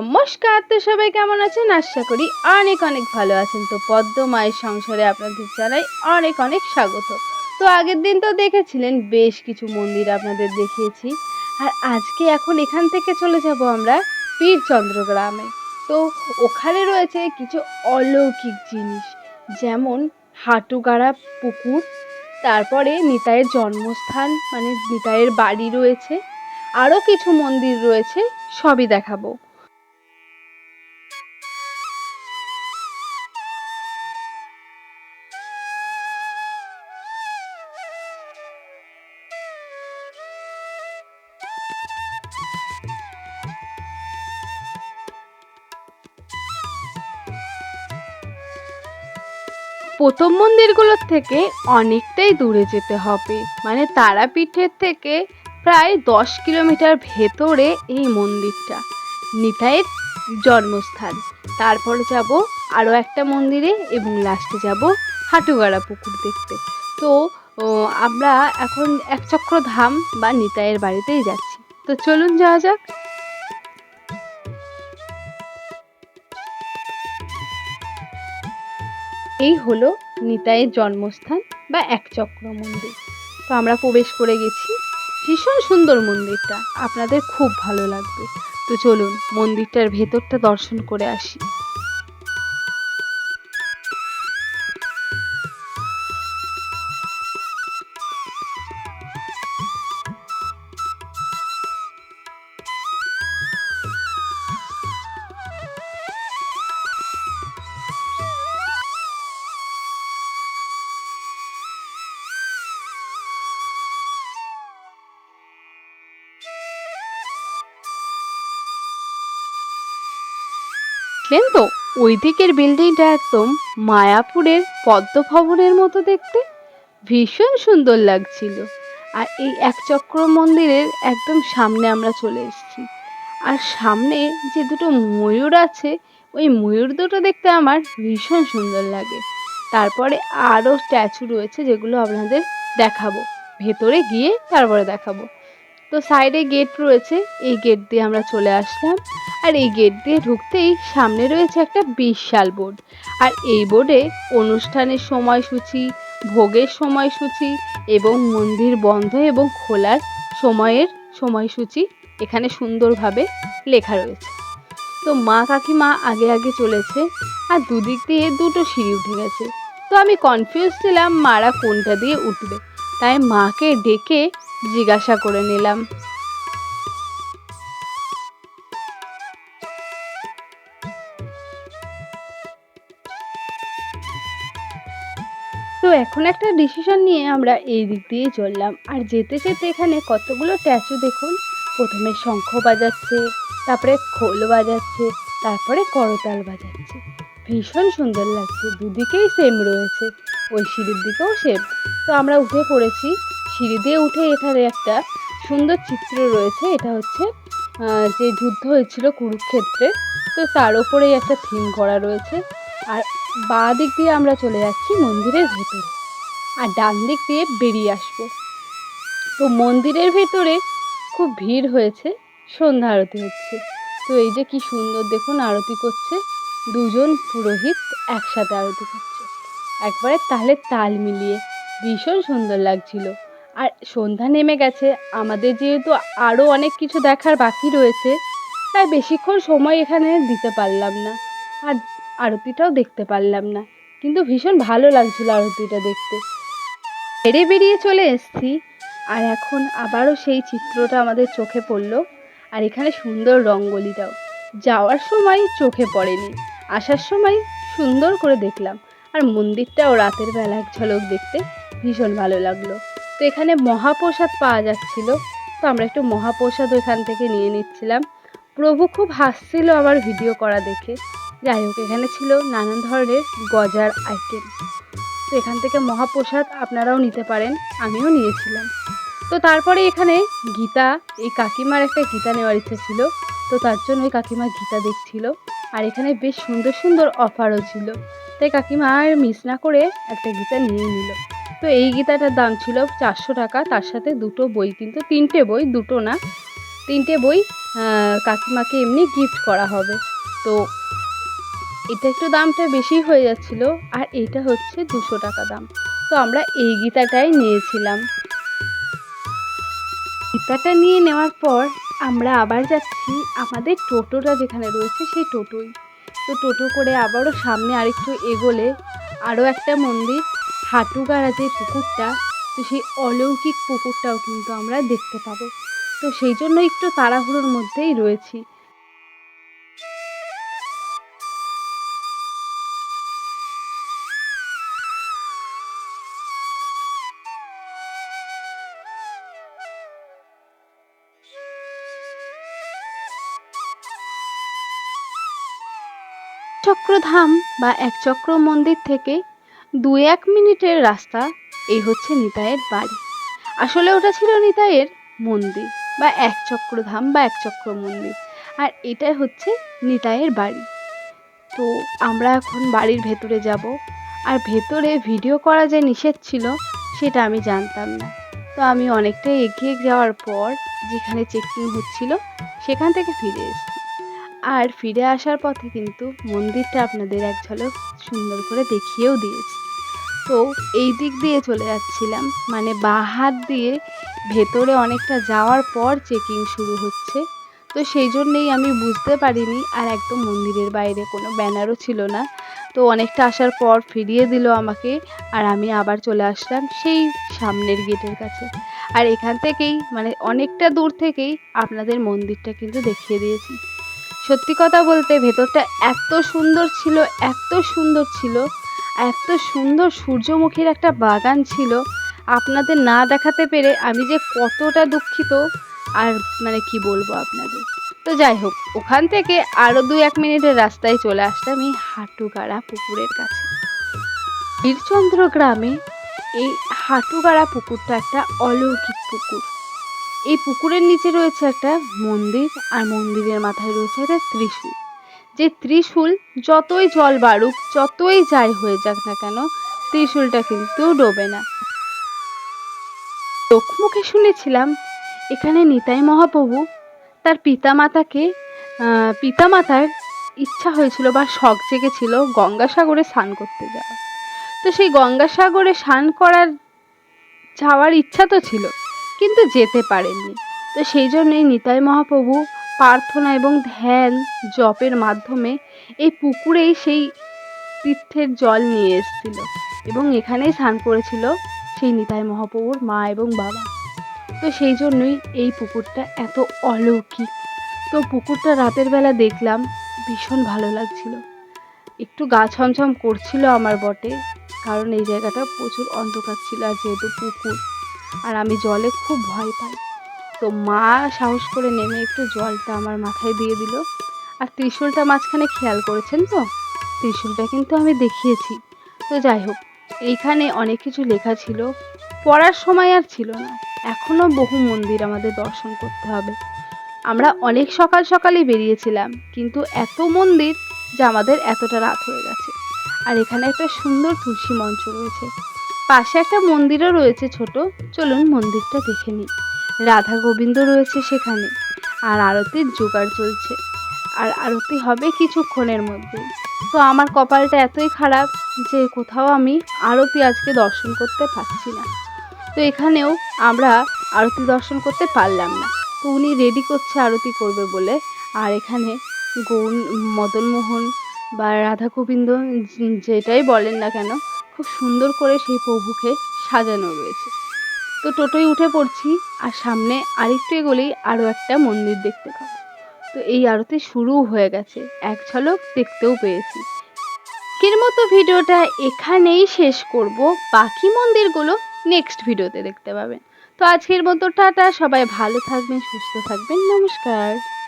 নমস্কার, তো সবাই কেমন আছেন? আশা করি অনেক অনেক ভালো আছেন। তো পদ্ম মায়ের সংসারে আপনাদের জানাই অনেক অনেক স্বাগত। তো আগের দিন তো দেখেছিলেন, বেশ কিছু মন্দির আপনাদের দেখিয়েছি। আর আজকে এখন এখান থেকে চলে যাব আমরা পীরচন্দ্র গ্রামে। তো ওখানে রয়েছে কিছু অলৌকিক জিনিস, যেমন হাটুগাড়া পুকুর, তারপরে নিতাইয়ের জন্মস্থান মানে নিতাইয়ের বাড়ি রয়েছে। আরও কিছু মন্দির রয়েছে, সবই দেখাবো। প্রথম মন্দিরগুলোর থেকে অনেকটাই দূরে যেতে হবে। মানে তারাপীঠের থেকে প্রায় দশ কিলোমিটার ভেতরে এই মন্দিরটা। নিতাইয়ের জন্মস্থান। তারপরে যাব আরও একটা মন্দিরে এবং লাস্টে যাব হাটুগাড়া পুকুর দেখতে। তো আমরা এখন একচক্র ধাম বা নিতাইয়ের বাড়িতেই যাচ্ছি। তো চলুন যাওয়া যাক। এই হলো নিতাইয়ের জন্মস্থান বা একচক্র মন্দির। তো আমরা প্রবেশ করে গেছি। ভীষণ সুন্দর মন্দিরটা। আপনাদের খুব ভালো লাগবে। তো চলুন মন্দিরটার ভেতরটা দর্শন করে আসি। দেখলেন তো? ওই দিকের বিল্ডিংটা একদম মায়াপুরের পদ্মভবনের মতো দেখতে। ভীষণ সুন্দর লাগছিল। আর এই একচক্র মন্দিরের একদম সামনে আমরা চলে এসেছি। আর সামনে যে দুটো ময়ূর আছে, ওই ময়ূর দুটো দেখতে আমার ভীষণ সুন্দর লাগে। তারপরে আরও স্ট্যাচু রয়েছে যেগুলো আপনাদের দেখাবো। ভেতরে গিয়ে তারপরে দেখাবো। তো সাইডে গেট রয়েছে, এই গেট দিয়ে আমরা চলে আসলাম। আর এই গেট দিয়ে ঢুকতেই সামনে রয়েছে একটা বিশাল বোর্ড। আর এই বোর্ডে অনুষ্ঠানের সময়সূচি, ভোগের সময়সূচি এবং মন্দির বন্ধ এবং খোলার সময়ের সময়সূচি এখানে সুন্দরভাবে লেখা রয়েছে। তো মা কাকিমা আগে আগে চলেছে আর দুদিক দিয়ে দুটো সিঁড়ি উঠে গেছে। তো আমি কনফিউজ ছিলাম মারা কোনটা দিয়ে উঠবে। তাই মাকে ডেকে জিজ্ঞাসা করে নিলাম তো এখন একটা ডিসিশন নিয়ে আমরা এই দিক দিয়ে চললাম। আর যেতে যেতে এখানে কতগুলো স্ট্যাচু দেখুন? প্রথমে শঙ্খ বাজাচ্ছে, তারপরে খোল বাজাচ্ছে, তারপরে করতাল বাজাচ্ছে। ভীষণ সুন্দর লাগছে, দুদিকেই সেম রয়েছে, ওই সিঁড়ির দিকেও সেম তো আমরা উঠে পড়েছি, সিঁড়ি দিয়ে উঠে এখানে একটা সুন্দর চিত্র রয়েছে, এটা হচ্ছে যে যুদ্ধ হয়েছিল কুরুক্ষেত্রে। তো তার ওপরেই একটা থিম করা রয়েছে। আর বাঁ দিক দিয়ে আমরা চলে যাচ্ছি মন্দিরের ভেতরে। আর ডান দিক দিয়ে বেরিয়ে আসব। তো মন্দিরের ভেতরে খুব ভিড় হয়েছে, সন্ধ্যা আরতি হচ্ছে। তো এই যে কি সুন্দর দেখুন আরতি করছে, দুজন পুরোহিত একসাথে আরতি করছে। একবারে তালে তাল মিলিয়ে ভীষণ সুন্দর লাগছিল। আর সন্ধ্যা নেমে গেছে, আমাদের যেহেতু আরও অনেক কিছু দেখার বাকি রয়েছে, তাই বেশিক্ষণ সময় এখানে দিতে পারলাম না। আর আরতিটাও দেখতে পারলাম না। কিন্তু ভীষণ ভালো লাগছিল আরতিটা দেখতে। বেড়ে বেরিয়ে চলে এসছি, আর এখন আবারও সেই চিত্রটা আমাদের চোখে পড়ল, আর এখানে সুন্দর রঙ্গোলিটাও। যাওয়ার সময় চোখে পড়েনি, আসার সময় সুন্দর করে দেখলাম, আর মন্দিরটাও রাতের বেলা এক ঝলক দেখতে ভীষণ ভালো লাগল। তো এখানে মহাপ্রসাদ পাওয়া যাচ্ছিল, তো আমরা একটু মহাপ্রসাদ এখান থেকে নিয়ে নিচ্ছিলাম। প্রভু খুব হাসছিল আমার ভিডিও করা দেখে। যাই হোক, এখানে ছিল নানান ধরনের গজার আইটেম তো এখান থেকে মহাপ্রসাদ আপনারাও নিতে পারেন, আমিও নিয়েছিলাম। তো তারপরে এখানে গীতা, এই কাকিমার একটা গীতা নেওয়ার ইচ্ছে ছিল। তো তার জন্য ওই কাকিমা গীতা দেখছিল। আর এখানে বেশ সুন্দর সুন্দর অফারও ছিল। তাই কাকিমা আর মিস না করে একটা গীতা নিয়ে নিল। তো এই গীতাটার দাম ছিল চারশো টাকা, তার সাথে দুটো বই কিন্তু তিনটে বই, দুটো না, তিনটে বই কাকিমাকে এমনি গিফট করা হবে। তো এটা একটু দামটা বেশি হয়ে যাচ্ছিল আর এটা হচ্ছে দুশো টাকা দাম। তো আমরা এই গীতাটাই নিয়েছিলাম। গীতাটা নিয়ে নেওয়ার পর আমরা আবার যাচ্ছি আমাদের টোটোটা যেখানে রয়েছে সেই টোটোই। তো টোটো করে আবারও সামনে আরেকটু এগোলে আরও একটা মন্দির হাটুগাড়া যে পুকুরটা, তো সেই অলৌকিক পুকুরটাও কিন্তু আমরা দেখতে পাবো। তো সেই জন্য একটু তাড়াহুড়োর মধ্যেই রয়েছি। চক্রধাম বা এক চক্র মন্দির থেকে দু এক মিনিটের রাস্তা, এই হচ্ছে নিতাইয়ের বাড়ি। আসলে ওটা ছিল নিতাইয়ের মন্দির বা একচক্রধাম বা এক চক্র মন্দির। আর এটা হচ্ছে নিতাইয়ের বাড়ি। তো আমরা এখন বাড়ির ভেতরে যাব। আর ভেতরে ভিডিও করা যে নিষেধ ছিল, সেটা আমি জানতাম না। তো আমি অনেকটা এগিয়ে যাওয়ার পর যেখানে চেকিং হচ্ছিল, সেখান থেকে ফিরে এসেছি। আর ফিরে আসার পথে কিন্তু মন্দিরটা আপনাদের এক ঝলক সুন্দর করে দেখিয়েও দিয়েছি। তো এই দিক দিয়ে চলে যাচ্ছিলাম। মানে বাঁ হাত দিয়ে ভেতরে অনেকটা যাওয়ার পর চেকিং শুরু হচ্ছে। তো সেই জন্যেই আমি বুঝতে পারিনি আর একদম মন্দিরের বাইরে কোনো ব্যানারও ছিল না। তো অনেকটা আসার পর ফিরিয়ে দিল আমাকে আর আমি আবার চলে আসলাম সেই সামনের গেটের কাছে। আর এখান থেকেই মানে অনেকটা দূর থেকেই আপনাদের মন্দিরটা কিন্তু দেখিয়ে দিয়েছি। সত্যি কথা বলতে ভেতরটা এত সুন্দর ছিল, এত সুন্দর ছিল এত সুন্দর সূর্যমুখীর একটা বাগান ছিল। আপনাদের না দেখাতে পেরে আমি যে কতটা দুঃখিত, আর মানে কি বলব আপনাদের। তো যাই হোক, ওখান থেকে আরও দু এক মিনিটের রাস্তায় চলে আসলাম এই হাটুগাড়া পুকুরের কাছে। বীরচন্দ্র গ্রামে এই হাটুগাড়া পুকুরটা একটা অলৌকিক পুকুর। এই পুকুরের নিচে রয়েছে একটা মন্দির, আর মন্দিরের মাথায় রয়েছে একটা ত্রিশূল। যে ত্রিশূল যতই জল বাড়ুক, যতই যাই হয়ে যাক না কেন, ত্রিশূলটা কিন্তু ডোবে না। লোকমুখে শুনেছিলাম, এখানে নিতাই মহাপ্রভু তার পিতামাতাকে পিতামাতার ইচ্ছা হয়েছিল বা শখ জেগেছিল গঙ্গাসাগরে স্নান করতে যাওয়া তো সেই গঙ্গাসাগরে স্নান করার, যাওয়ার ইচ্ছা তো ছিল। কিন্তু যেতে পারেননি। তো সেই জন্যই নিতাই মহাপ্রভু প্রার্থনা এবং ধ্যান জপের মাধ্যমে এই পুকুরেই সেই তীর্থের জল নিয়ে এসেছিল এবং এখানেই স্নান করেছিল সেই নিতাই মহাপ্রভুর মা এবং বাবা। তো সেই জন্যই এই পুকুরটা এত অলৌকিক। তো পুকুরটা রাতের বেলা দেখলাম ভীষণ ভালো লাগছিল। একটু গা ছমছম করছিল আমার বটে, কারণ এই জায়গাটা প্রচুর অন্ধকার ছিল আর যেহেতু পুকুর আর আমি জলে খুব ভয় পাই। তো মা সাহস করে নেমে একটু জলটা আমার মাথায় দিয়ে দিল। আর ত্রিশূলটা মাঝখানে খেয়াল করেছেন তো? ত্রিশূলটা কিন্তু আমি দেখিয়েছি। তো যাই হোক, এইখানে অনেক কিছু লেখা ছিল। পড়ার সময় আর ছিল না। এখনও বহু মন্দির আমাদের দর্শন করতে হবে। আমরা অনেক সকাল সকালেই বেরিয়েছিলাম, কিন্তু এত মন্দির যে আমাদের এতটা রাত হয়ে গেছে। আর এখানে একটা সুন্দর তুলসী মঞ্চ রয়েছে। পাশে একটা মন্দিরও রয়েছে ছোট। চলুন মন্দিরটা দেখে নিই। রাধা গোবিন্দ রয়েছে সেখানে, আর আরতির জোগাড় চলছে। আর আরতি হবে কিছুক্ষণের মধ্যে। তো আমার কপালটা এতই খারাপ যে কোথাও আমি আরতি আজকে দর্শন করতে পারছি না। তো এখানেও আমরা আরতি দর্শন করতে পারলাম না। তো উনি রেডি করছে আরতি করবে বলে। আর এখানে গৌন মদনমোহন বা রাধা গোবিন্দ, যেটাই বলেন না কেন খুব সুন্দর করে সেই প্রভুকে সাজানো রয়েছে। তো টোটোয় উঠে পড়ছি আর সামনে আরেকটু এগোলেই আরও একটা মন্দির দেখতে পাবো। তো এই আরতি শুরুও হয়ে গেছে, এক ঝলক দেখতেও পেয়েছি। আজকের মতো ভিডিওটা এখানেই শেষ করব। বাকি মন্দিরগুলো নেক্সট ভিডিওতে দেখতে পাবেন। তো আজকের মতো টাটা, সবাই ভালো থাকবেন, সুস্থ থাকবেন, নমস্কার।